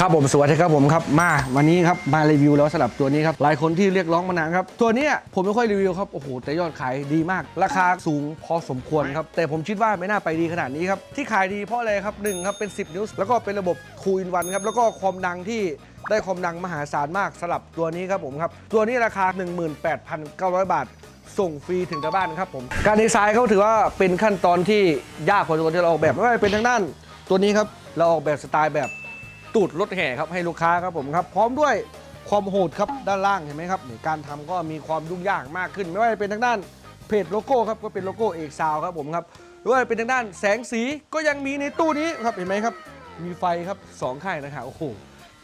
ครับผมสวัสดีครับผมครับมาวันนี้ครับมารีวิวแล้วสำหรับตัวนี้ครับหลายคนที่เรียกร้องมานานครับตัวเนี้ยผมไม่ค่อยรีวิวครับโอ้โหแต่ยอดขายดีมาก ราคาสูงพอสมควรครับแต่ผมคิดว่าไม่น่าไปดีขนาดนี้ครับที่ขายดีเพราะอะไรครับหนึ่งครับเป็น 10 นิ้วแล้วก็เป็นระบบทูอินวันครับแล้วก็ความดังที่ได้ความดังมหาศาลมากสำหรับตัวนี้ครับผมครับตัวนี้ราคา 18,900 บาทส่งฟรีถึงที่บ้านครับผม การดีไซน์เขาถือว่าเป็นขั้นตอนที่ยากพอสมควรที่เราออกแบบไม่ว่าจะเป็นทางด้าน ตัวนี้ครับเราออกแบบสไตล์แบบ ตูดรถแห่ครับให้ลูกค้าครับผมครับพร้อมด้วยความโหดครับด้านล่างเห็นไหมครับการทำก็มีความยุ่งยากมากขึ้น ไม่ว่าจะเป็นทางด้านเพจโลโก้ครับก็เป็นโลโก้เอกซาวครับผมครับหรือว่าจะเป็นทางด้านแสงสีก็ยังมีในตู้นี้ครับเห็นไหมครับ มีไฟครับสองข้างนะครับโอ้โห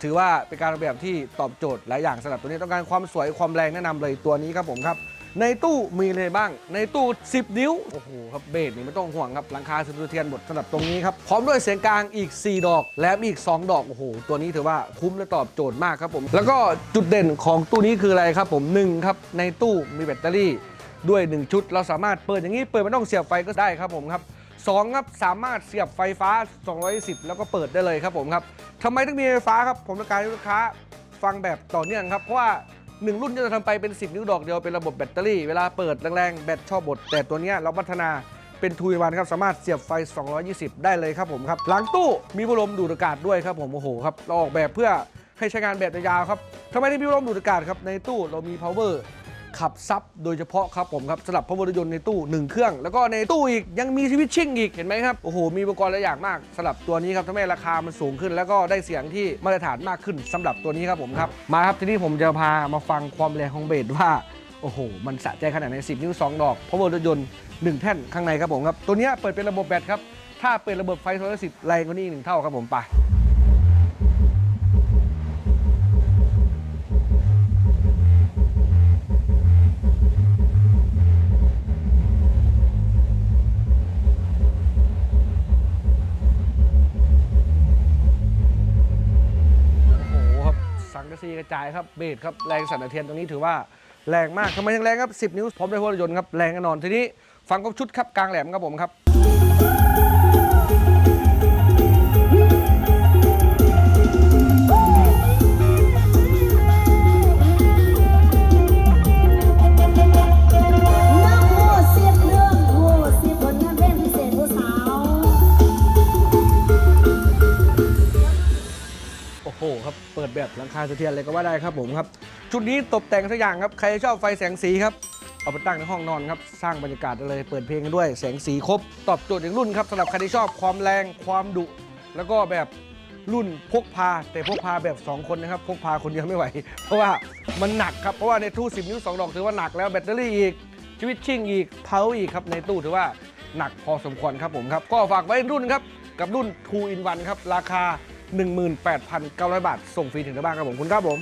ถือว่าเป็นการออกแบบที่ตอบโจทย์หลายอย่างสำหรับตัวนี้ต้องการความสวยความแรงแนะนำเลยตัวนี้ครับผมครับ ในตู้มีอะไรบ้าง ในตู้ 10 นิ้ว โอ้โหครับเบสนี่ไม่ต้องห่วงครับหลังคาสะเทือนหมดสำหรับตรงนี้ครับ พร้อมด้วยเสียงกลางอีก 4 ดอก และมีอีก 2 ดอกโอ้โหตัวนี้ถือว่าคุ้มและตอบโจทย์มากครับผม แล้วก็จุดเด่นของตู้นี้คืออะไรครับผมหนึ่งครับในตู้มีแบตเตอรี่ด้วย 1 ชุด เราสามารถเปิดอย่างนี้เปิดไม่ต้องเสียบไฟก็ได้ครับผมครับสองครับสามารถเสียบไฟฟ้า 210 แล้วก็เปิดได้เลยครับผมครับทำไมต้องมีไฟฟ้าครับผมต้องการให้ลูกค้าฟังแบบต่อเนื่องครับเพราะว่า 1รุ่นจะทำไปเป็น 10 นิ้วดอกเดียวเป็นระบบแบตเตอรี่ เวลาเปิดแรงๆ แบตชอบบดแต่ตัวนี้เราพัฒนาเป็นทูวันครับ สามารถเสียบไฟ 220 ได้เลยครับผมครับ หลังตู้มีพัดลมดูดอากาศด้วยครับผมโอ้โหครับเราออกแบบเพื่อให้ใช้งานแบบยาวครับทำไมถึงมีพัดลมดูดอากาศครับในตู้เรามี power ขับซับโดยเฉพาะครับผมครับสำหรับพระวรยนต์ในตู้ 1 เครื่อง แล้วก็ในตู้อีกยังมีสวิตชิ่งอีกเห็นไหมครับ โอ้โห มีอุปกรณ์หลายอย่างมากสำหรับตัวนี้ครับทำให้ราคามันสูงขึ้น แล้วก็ได้เสียงที่มาตรฐานมากขึ้นสำหรับตัวนี้ครับผมครับมาครับทีนี้ผมจะพามาฟังความแรงของเบสว่าโอ้โห มันสะใจขนาดไหน10 นิ้ว 2 ดอกพระวรยนต์1แท่นข้างในครับผมครับตัวนี้เปิดเป็นระบบแบตครับถ้าเปิดระบบไฟโซลาร์สิบแรงกว่านี้หนึ่งเท่าครับผมไป ซีกระจายครับเบสครับแรงสั่นสะเทือนตรงนี้ถือว่าแรงมากทำไมถึงแรงครับ 10 นิ้วพร้อมด้วยหัวรถยนต์ครับแรงแน่นอนทีนี้ฟังครบชุดครับกลางแหลมครับผมครับ ครับเปิดแบบหลังคาสะเทือนเลยก็ว่าได้ครับผมครับชุดนี้ตกแต่งทุกอย่างครับใครชอบไฟแสงสีครับเอาไปตั้งในห้องนอนครับสร้างบรรยากาศเลยเปิดเพลงกันด้วยแสงสีครบ ตอบโจทย์อย่างรุ่นครับสำหรับใครที่ชอบความแรงความดุ แล้วก็แบบรุ่นพกพา แต่พกพาแบบ 2 คนนะครับ พกพาคนเดียวไม่ไหว เพราะว่ามันหนักครับ เพราะว่าในตู้ 10 นิ้ว 2 ดอกถือว่าหนักแล้วแบตเตอรี่อีกชีวิตชิ่งอีกเพาอีกครับ ในตู้ถือว่าหนักพอสมควรครับผมครับ ก็ฝากไว้รุ่นครับ กับรุ่น 2 in 1ครับราคา 18,900 บาท ส่งฟรีถึงที่บ้านครับผมคุณครับผม